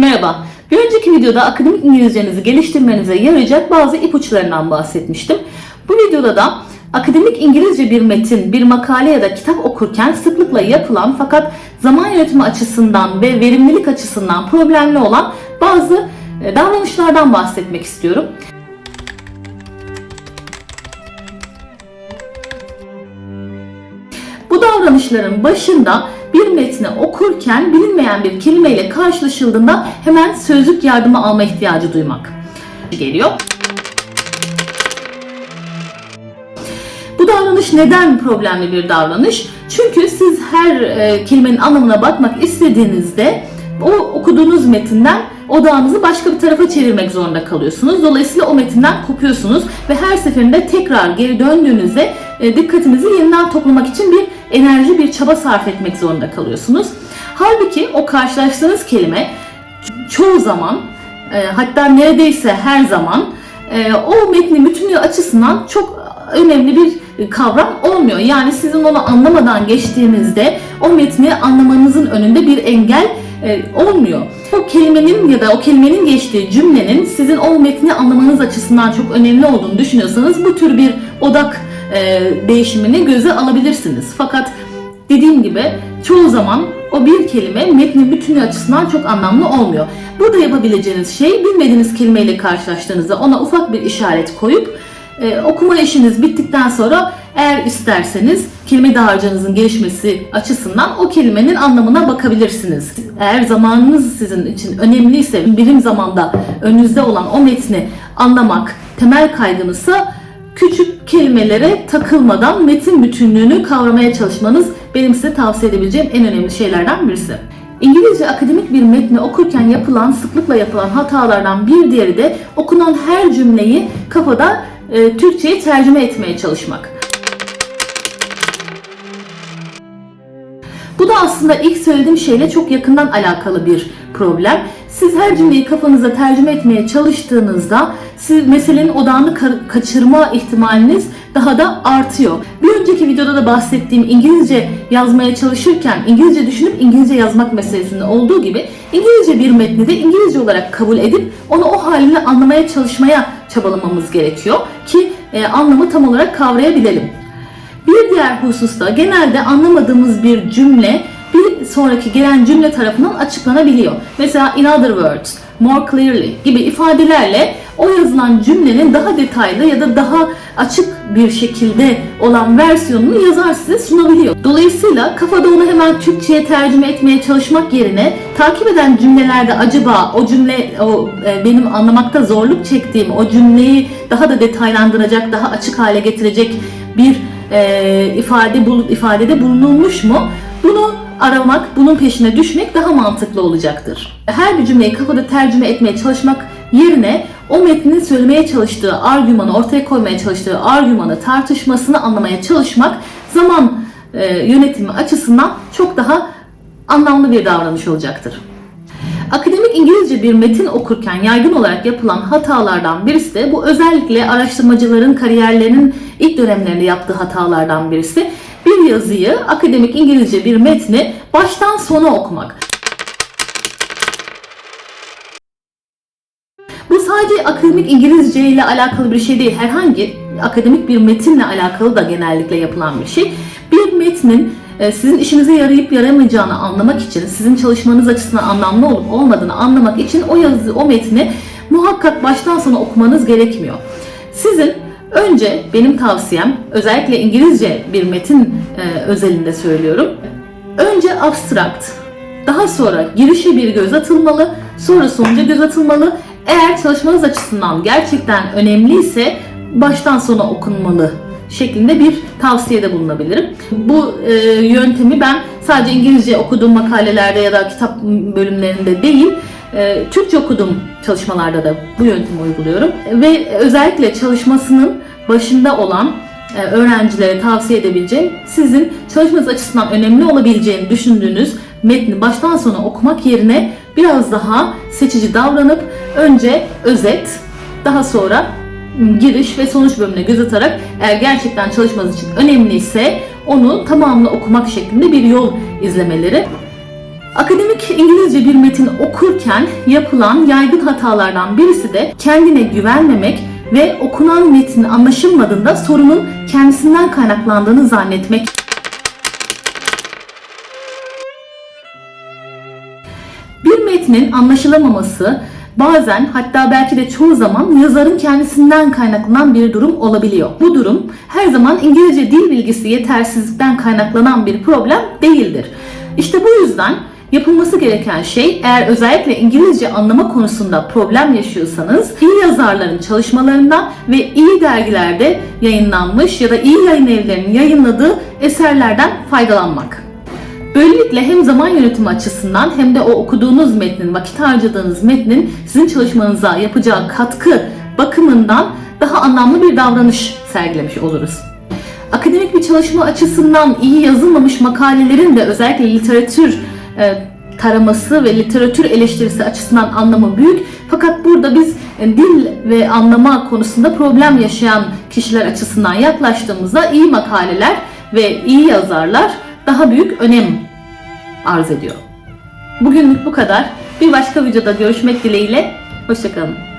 Merhaba. Bir önceki videoda akademik İngilizcenizi geliştirmenize yarayacak bazı ipuçlarından bahsetmiştim. Bu videoda da akademik İngilizce bir metin, bir makale ya da kitap okurken sıklıkla yapılan fakat zaman yönetimi açısından ve verimlilik açısından problemli olan bazı e, davranışlardan bahsetmek istiyorum. Bu davranışların başında bir metni okurken bilinmeyen bir kelimeyle karşılaşıldığında hemen sözlük yardımı alma ihtiyacı duymak geliyor. Bu davranış neden problemli bir davranış? Çünkü siz her e, kelimenin anlamına bakmak istediğinizde o okuduğunuz metinden odağınızı başka bir tarafa çevirmek zorunda kalıyorsunuz. Dolayısıyla o metinden kopuyorsunuz ve her seferinde tekrar geri döndüğünüzde e, dikkatinizi yeniden toplamak için bir enerji, bir çaba sarf etmek zorunda kalıyorsunuz. Halbuki o karşılaştığınız kelime çoğu zaman e, hatta neredeyse her zaman e, o metnin bütünlüğü açısından çok önemli bir kavram olmuyor. Yani sizin onu anlamadan geçtiğinizde o metni anlamanızın önünde bir engel e, olmuyor. O kelimenin ya da o kelimenin geçtiği cümlenin sizin o metni anlamanız açısından çok önemli olduğunu düşünüyorsanız bu tür bir odak e, değişimini göze alabilirsiniz. Fakat dediğim gibi çoğu zaman o bir kelime metnin bütünlüğü açısından çok anlamlı olmuyor. Burada yapabileceğiniz şey bilmediğiniz kelimeyle karşılaştığınızda ona ufak bir işaret koyup e, okuma işiniz bittikten sonra eğer isterseniz kelime dağarcığınızın gelişmesi açısından o kelimenin anlamına bakabilirsiniz. Eğer zamanınız sizin için önemliyse, birim zamanda önünüzde olan o metni anlamak temel kaygınızsa küçük kelimelere takılmadan metin bütünlüğünü kavramaya çalışmanız benim size tavsiye edebileceğim en önemli şeylerden birisi. İngilizce akademik bir metni okurken yapılan, sıklıkla yapılan hatalardan bir diğeri de okunan her cümleyi kafada e, Türkçe'ye tercüme etmeye çalışmak. Bu da aslında ilk söylediğim şeyle çok yakından alakalı bir problem. Siz her cümleyi kafanıza tercüme etmeye çalıştığınızda siz meselenin odağını ka- kaçırma ihtimaliniz daha da artıyor. Bir önceki videoda da bahsettiğim İngilizce yazmaya çalışırken İngilizce düşünüp İngilizce yazmak meselesinde olduğu gibi İngilizce bir metni de İngilizce olarak kabul edip onu o halini anlamaya çalışmaya çabalamamız gerekiyor ki e, anlamı tam olarak kavrayabilelim. Diğer hususta genelde anlamadığımız bir cümle bir sonraki gelen cümle tarafından açıklanabiliyor. Mesela in other words, more clearly gibi ifadelerle o yazılan cümlenin daha detaylı ya da daha açık bir şekilde olan versiyonunu yazar size sunabiliyor. Dolayısıyla kafada onu hemen Türkçe'ye tercüme etmeye çalışmak yerine takip eden cümlelerde acaba o cümle o e, benim anlamakta zorluk çektiğim o cümleyi daha da detaylandıracak, daha açık hale getirecek bir e, ifade bul, ifadede bulunulmuş mu? Bunu aramak, bunun peşine düşmek daha mantıklı olacaktır. Her bir cümleyi kafada tercüme etmeye çalışmak yerine o metnin söylemeye çalıştığı argümanı, ortaya koymaya çalıştığı argümanı, tartışmasını anlamaya çalışmak zaman e, yönetimi açısından çok daha anlamlı bir davranış olacaktır. Akademik İngilizce bir metin okurken yaygın olarak yapılan hatalardan birisi de bu özellikle araştırmacıların kariyerlerinin ilk dönemlerinde yaptığı hatalardan birisi. Bir yazıyı, akademik İngilizce bir metni baştan sona okumak. Bu sadece akademik İngilizce ile alakalı bir şey değil. Herhangi akademik bir metinle alakalı da genellikle yapılan bir şey. Bir metnin sizin işinize yarayıp yaramayacağını anlamak için, sizin çalışmanız açısından anlamlı olup olmadığını anlamak için o yazı, o metni muhakkak baştan sona okumanız gerekmiyor. Sizin önce benim tavsiyem, özellikle İngilizce bir metin e, özelinde söylüyorum. Önce abstract, daha sonra girişe bir göz atılmalı, sonra sonuca göz atılmalı. Eğer çalışmanız açısından gerçekten önemliyse baştan sona okunmalı şeklinde bir tavsiyede bulunabilirim. Bu e, yöntemi ben sadece İngilizce okuduğum makalelerde ya da kitap bölümlerinde değil, e, Türkçe okuduğum çalışmalarda da bu yöntemi uyguluyorum. Ve özellikle çalışmasının başında olan e, öğrencilere tavsiye edebileceğim sizin çalışmanız açısından önemli olabileceğini düşündüğünüz metni baştan sona okumak yerine biraz daha seçici davranıp önce özet, daha sonra giriş ve sonuç bölümüne göz atarak eğer gerçekten çalışmanız için önemliyse onu tamamını okumak şeklinde bir yol izlemeleri. Akademik İngilizce bir metin okurken yapılan yaygın hatalardan birisi de kendine güvenmemek ve okunan metin anlaşılmadığında sorunun kendisinden kaynaklandığını zannetmek. Bir metnin anlaşılamaması bazen hatta belki de çoğu zaman yazarın kendisinden kaynaklanan bir durum olabiliyor. Bu durum her zaman İngilizce dil bilgisi yetersizlikten kaynaklanan bir problem değildir. İşte bu yüzden yapılması gereken şey eğer özellikle İngilizce anlama konusunda problem yaşıyorsanız iyi yazarların çalışmalarından ve iyi dergilerde yayınlanmış ya da iyi yayın evlerinin yayınladığı eserlerden faydalanmak. Böylelikle hem zaman yönetimi açısından hem de o okuduğunuz metnin, vakit harcadığınız metnin sizin çalışmanıza yapacağı katkı bakımından daha anlamlı bir davranış sergilemiş oluruz. Akademik bir çalışma açısından iyi yazılmamış makalelerin de özellikle literatür e, taraması ve literatür eleştirisi açısından anlamı büyük. Fakat burada biz e, dil ve anlama konusunda problem yaşayan kişiler açısından yaklaştığımızda iyi makaleler ve iyi yazarlar daha büyük önem arz ediyor. Bugünlük bu kadar. Bir başka videoda görüşmek dileğiyle. Hoşçakalın.